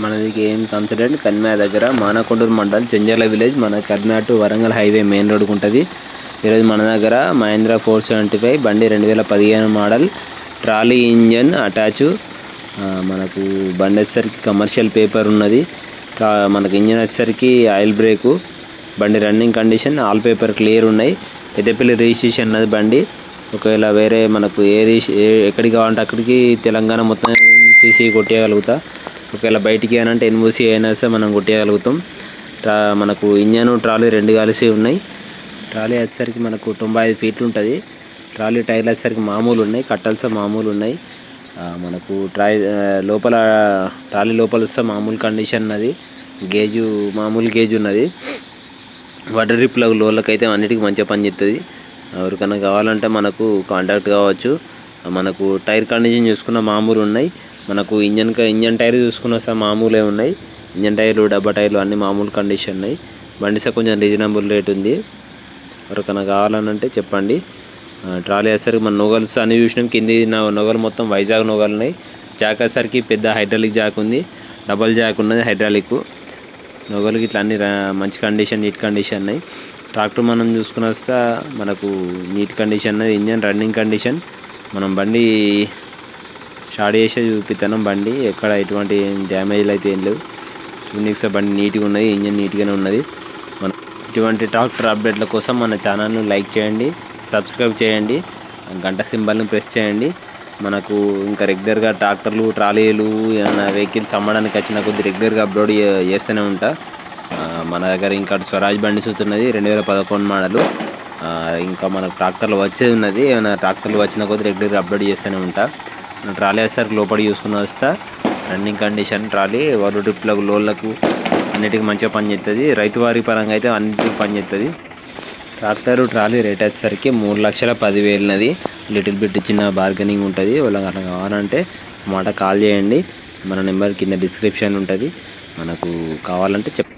మనది ఏం కన్సిడెంట్ కన్మా దగ్గర మానకొండూరు మండల్ చెంజర్ల విలేజ్ మన కర్నాటు వరంగల్ హైవే మెయిన్ రోడ్డుకు ఉంటుంది. ఈరోజు మన దగ్గర మహేంద్ర ఫోర్ సెవెంటీ ఫైవ్ బండి రెండు వేల పదిహేను మోడల్ ట్రాలీ ఇంజన్ అటాచ్. మనకు బండి వచ్చేసరికి కమర్షియల్ పేపర్ ఉన్నది. మనకు ఇంజన్ వచ్చేసరికి ఆయిల్ బ్రేకు బండి running condition all paper clear ఉన్నాయి. పెద్దపల్లి రిజిస్ట్రేషన్ ఉన్నది బండి. ఒకవేళ వేరే మనకు ఏ రిజి ఏ- ఎక్కడికి కావాలంటే అక్కడికి తెలంగాణ మొత్తం సీసీ కొట్టేయగలుగుతా. ఒకవేళ బయటికి అని అంటే ఎన్ఓసి అయినా సరే మనం కొట్టేయగలుగుతాం. ట్రా మనకు ఇంజన్ ట్రాలీ రెండు కలిసి ఉన్నాయి. ట్రాలీ వచ్చేసరికి మనకు తొంభై ఐదు ఫీట్లు ఉంటుంది. ట్రాలీ టైర్లు వచ్చేసరికి మామూలు ఉన్నాయి. కట్టల్స మామూలు ఉన్నాయి. మనకు ట్రై లోపల ట్రాలీ లోపల వస్తే మామూలు కండిషన్ ఉన్నది. గేజు మామూలు గేజ్ ఉన్నది. వాటర్ రిప్లకు లోళ్ళకైతే అన్నిటికీ మంచిగా పనిచేస్తుంది ఎవరికైనా కావాలంటే మనకు కాంటాక్ట్ కావచ్చు. మనకు టైర్ కండిషన్ చూసుకున్న మామూలు ఉన్నాయి. మనకు ఇంజన్ ఇంజన్ టైర్ చూసుకున్న సార్ మామూలే ఉన్నాయి. ఇంజన్ టైర్లు డబ్బా టైర్లు అన్ని మామూలు కండిషన్ ఉన్నాయి. బండి సార్ కొంచెం రీజనబుల్ రేట్ ఉంది. ఎవరికైనా కావాలనంటే చెప్పండి. ట్రాలీ వేసరికి మన నొగల్స్ అన్ని చూసినాం. కింది నా- నొగలు మొత్తం వైజాగ్ నొగలు ఉన్నాయి. జాక్ వచ్చేసరికి పెద్ద హైడ్రాలిక్ జాక్ ఉంది. డబల్ జాక్ ఉన్నది హైడ్రాలిక్ నొగలకి ఇట్లా అన్ని మంచి కండిషన్ నీట్ కండిషన్ ఉన్నాయి. ట్రాక్టర్ మనం చూసుకుని వస్తే మనకు neat condition engine running condition మనం బండి స్టార్ట్ చేసే చూపిస్తాను బండి. ఎక్కడ ఎటువంటి డ్యామేజ్లు అయితే ఏం లేవు. చూనికి బండి నీట్గా ఉన్నది ఇంజన్ నీట్గానే ఉన్నది. మన ఇటువంటి ట్రాక్టర్ అప్డేట్ల కోసం మన ఛానల్ను లైక్ చేయండి సబ్స్క్రైబ్ చేయండి గంట సింబల్ని ప్రెస్ చేయండి. మనకు ఇంకా రెగ్యులర్గా ట్రాక్టర్లు ట్రాలీలు ఏమైనా వెహికల్స్ అమ్మడానికి వచ్చిన కొద్ది రెగ్యులర్గా అప్లోడ్ చేస్తూనే ఉంటా. మన దగ్గర ఇంకా స్వరాజ్ బండి చూస్తున్నది రెండు వేల పదకొండు మోడలు. ఇంకా మనకు ట్రాక్టర్లు వచ్చేది ఉన్నది ఏమైనా ట్రాక్టర్లు వచ్చిన కొద్ది రెగ్యులర్గా అప్లోడ్ చేస్తూనే ఉంటా. ట్రాలీ వేస్తారు లోపలికి చూసుకుని వస్తా. రన్నింగ్ కండిషన్ ట్రాలీ వాళ్ళు ట్రిప్లకు లోన్లకు అన్నిటికీ మంచిగా పనిచేస్తుంది రైతు వారి పరంగా అయితే అన్నిటికీ పనిచేస్తుంది ట్రాక్టర్ ట్రాలీ రేట్ వచ్చేసరికి మూడు లక్షల పదివేలున్నది. లిటిల్ బిట్ చిన్న బార్గెనింగ్ ఉంటుంది. వాళ్ళకి అట్లా కావాలంటే మాట కాల్ చేయండి. మన నెంబర్ కింద డిస్క్రిప్షన్ ఉంటుంది. మనకు కావాలంటే చెప్